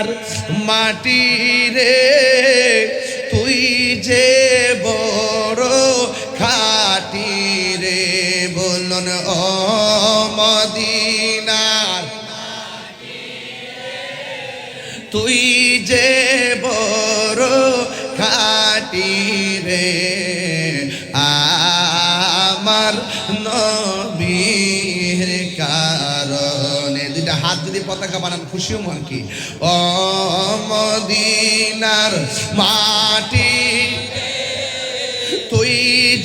মদিনার মাটি রে তুই যে বড় খাটি রে বলুন, ও মদিনার তুই যে বড় খাটি রে পতাকা বানান খুশিও মন কি ও মদিনার মাটি, তুই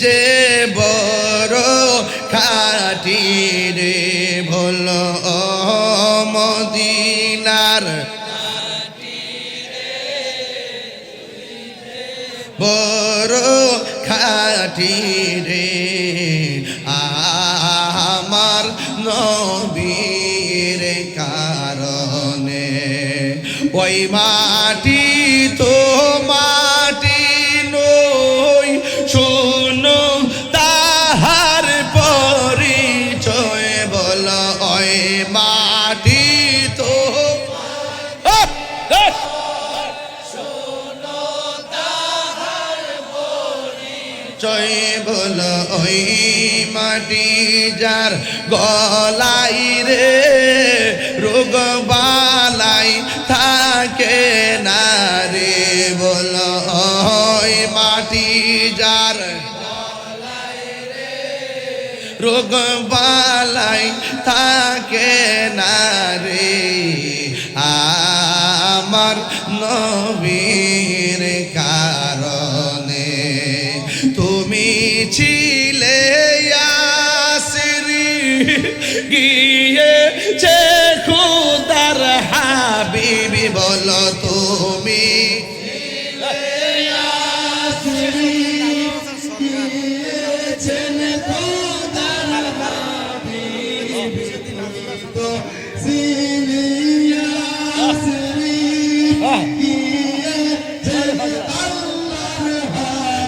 যে বড় খাটি রে ভোল মদিনার বড় খাটি রে। আমার নবীর ওই মাটি তো মাটি নই শুনো, তাহার পরিচয় বল, ওই মাটি তো! জয় বল, ওই মাটি যার গলাই রে রোগ রোগ বালাই থাকে না রে। আমার নবীর কারণে তুমি ছিলে ইয়াসিরি গিয়ে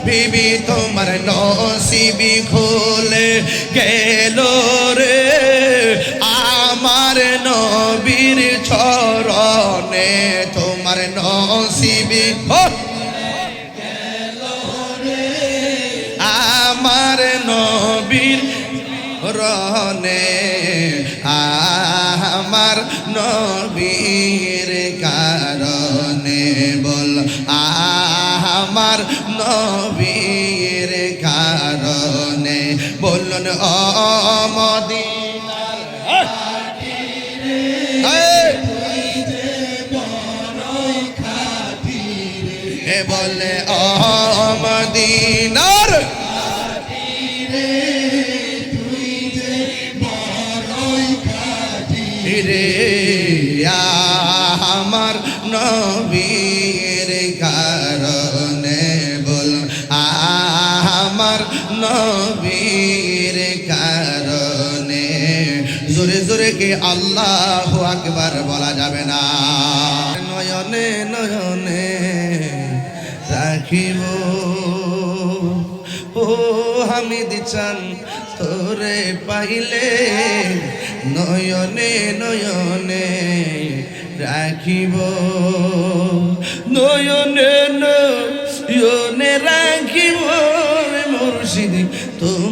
বিবি তোমার নসিবি খুলে গেল রে আমার নবীর চরণে তোমার নসিবি! আমার নবীর রনে আমার নবীর কারণে বল আমার নবীর কারণে বলুন অমদিনার বলে অমদিনার নবীর কারণে। জোরে জোরে কে আল্লাহ আকবার বলা যাবে না। নয়নে নয়নে রাখিব। ও হামিদ চান তোরে পাইলে নয়নে নয়নে রাখিব। নয়নে নয়নে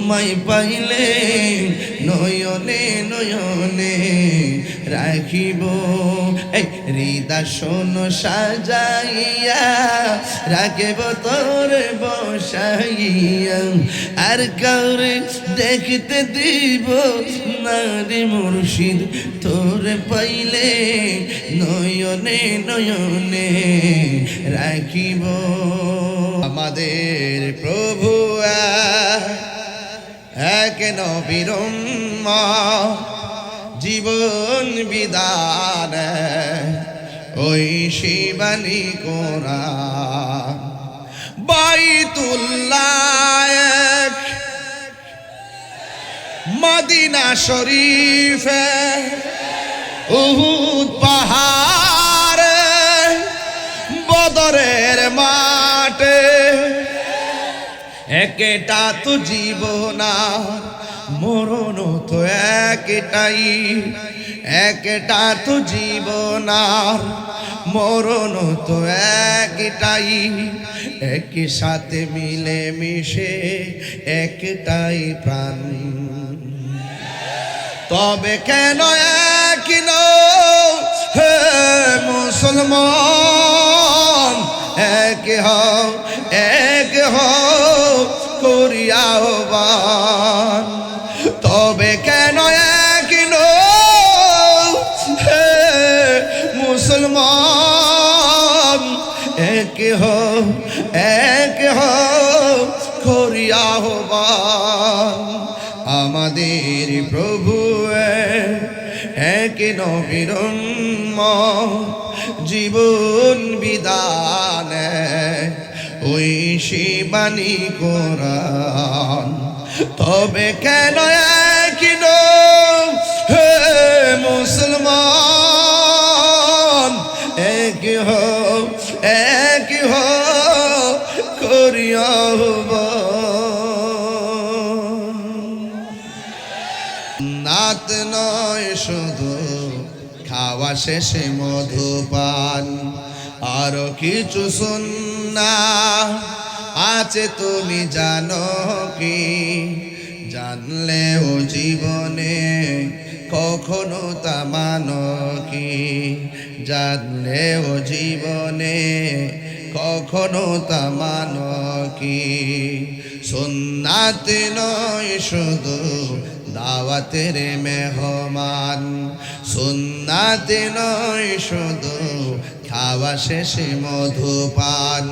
তোমায় পাইলে নয়নে নয়নে রাখিব। হৃদা শোন সাজাইয়া রাখব তোর বসাইয়া। আর কাউরে দেখতে দিব নারী মুর্শিদ, তোর পাইলে নয়নে নয়নে রাখিব। আমাদের প্রভু এক নবীরম জীবন বিদান ওই শিবানী কোরা বাইতুল্লাহ মদিনা শরীফে উহুদ পাহাড়ে একেটা তো জীবনা মরণ তো একটাই। একটা তো জীবন মরণ তো একটাই। একই সাথে মিলে মিশে একটাই প্রাণ। তবে কেন এক হে মুসলমান? এক হও এক হও। করিয়া বান তবে কেন এক হে মুসলমান, এক হও এক হও করিয়া বান আমাদের প্রভু এক নবীর জীবন বিধান ওই শিবানী কোরআন। তবে কেন এক হে মুসলমান এক হো এক হো করিয়া নাত নয় শুধু, খাওয়া শেষে মধুপান। আরও কিছু শুননা আছে তুমি জানো কি? জানলেও জীবনে কখনো তা মানো কি? জানলেও জীবনে কখনো তা মানো কি? সুন্নাত নয়, শুধু দাওয়াতের মেহমান। সুন্নাতে নয়, শুধু খাওয়া শেষে মধুপান।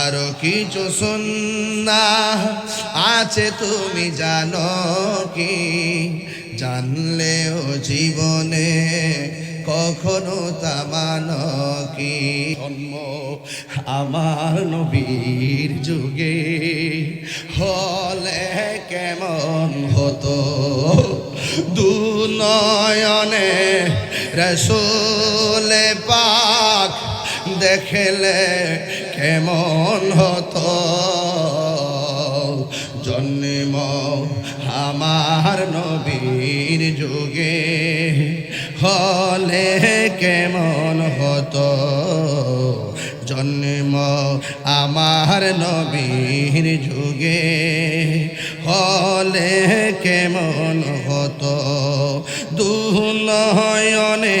আরও কিছু সুন্না আছে, তুমি জানো কি? জানলেও জীবনে কখনো তামান কি? জন্ম আমার নবীর যুগে হলে কেমন হতো? দু নয়নে রসোলে পাক দেখলে কেমন হতো? জন্ম আমার নবীর যুগে, হলে কেমন হতো? জন্ম আমার নবীর যুগে, হলে কেমন হতো? দুনয়নে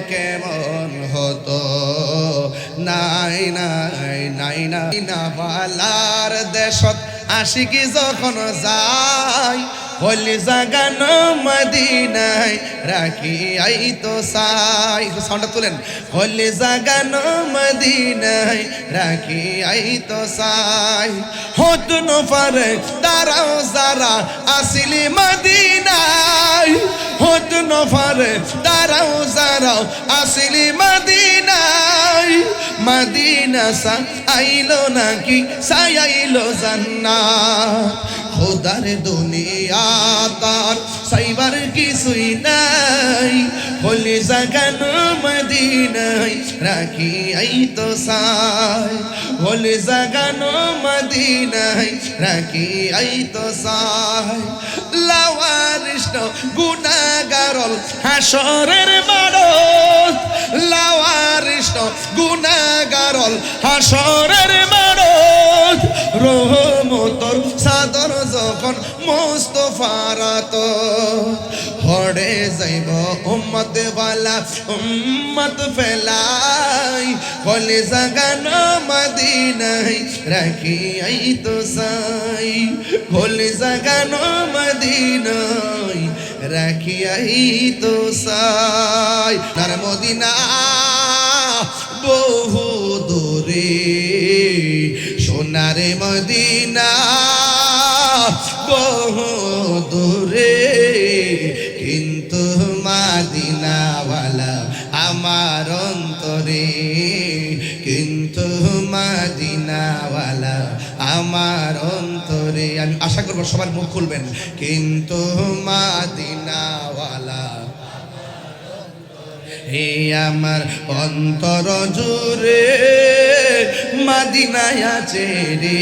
নাই নাই নাই নাই না বালার দেশত আশিকি যখন যায় হলি জাগানো মদিনায় রাখি আই তো সাই সাউন্ডটা তুলেন। হলি জাগানো মদিনায় রাখি আই তো সাই হত নফারে দাঁড়াও যারা আসিলি মদিনায়। হত নফারে দাঁড়াও যারা আসিলি মদিনায়। মদিনা সা আইলো নাকি সাই আইলো জান্নাত। খোদার দুনিয়া তার, সাইবার কিছুই নাই। হলে জাগানো মদিনাই রাখি আই তো সাই। হলে জাগানো মদিনাই রাখি আই তো সাই। লাওয়ারিষ্ট গুনাগারল হাসরের মারল লাওয়ারিষ্ট গুনাগারল হাসরের মারল রহমতর সাদর যখন মোস্তফারাত হড়ে যাইব উম্মত বালা, উম্মত ফেলাই। কলে জাগান মদিনাই রাখি আই তো সাই কলে জাগান মদিনাই রাখি আই তো সাই নার মদিনা বহু দূরে সোনারে মদিনা আমি আশা করব সবার মুখ খুলবেন। কিন্তু মাদিনাওয়ালা, হে আমার অন্তর জুড়ে মাদিনায় আছে রে।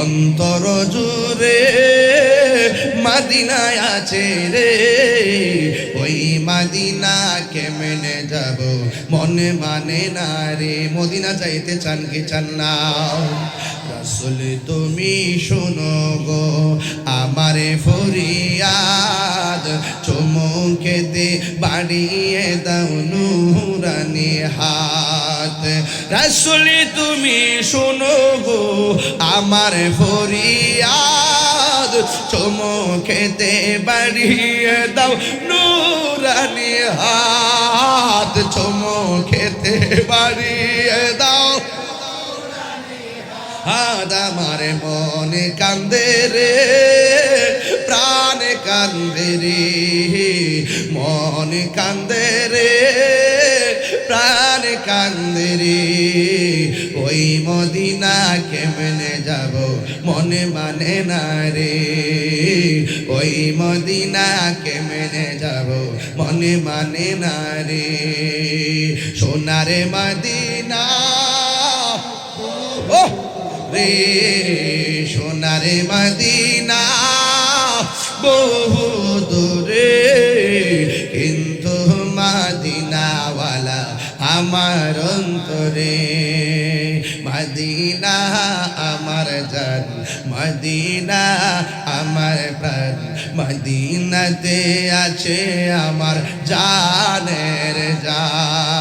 অন্তর জুড়ে মাদিনায় আছে রে। ওই মাদিনা কেমনে যাব? মনে মানে না রে। মদিনা যাইতে চান কি চান না? রাসুল তুমি শোনো গো, আমারে ফরিয়াদ চমকে দে, বাড়িয়ে দাও নুরানি হাত। রাসুল তুমি শোনো গো, আমার ফরিয়াদ চমকে দে, বাড়িয়ে দাও নুরানি হাত। চমকে দে, বাড়িয়ে দাও আদ আমার মনে কান্দে রে, প্রাণ কান্দে রে, মন কান্দে রে, প্রাণ কান্দে রে। ওই মদিনা কেমনে যাব, মনে মানে না রে। ওই মদিনা কেমনে যাব, মনে মানে না রে। সোনারে মদিনা রে সোনারে মদিনা বহু দূরে, কিন্তু মাদিনাওয়ালা আমার অন্তরে। মদিনা আমার জান, মদিনা আমার প্রাণ। মদিনাতে আছে আমার জানের জান।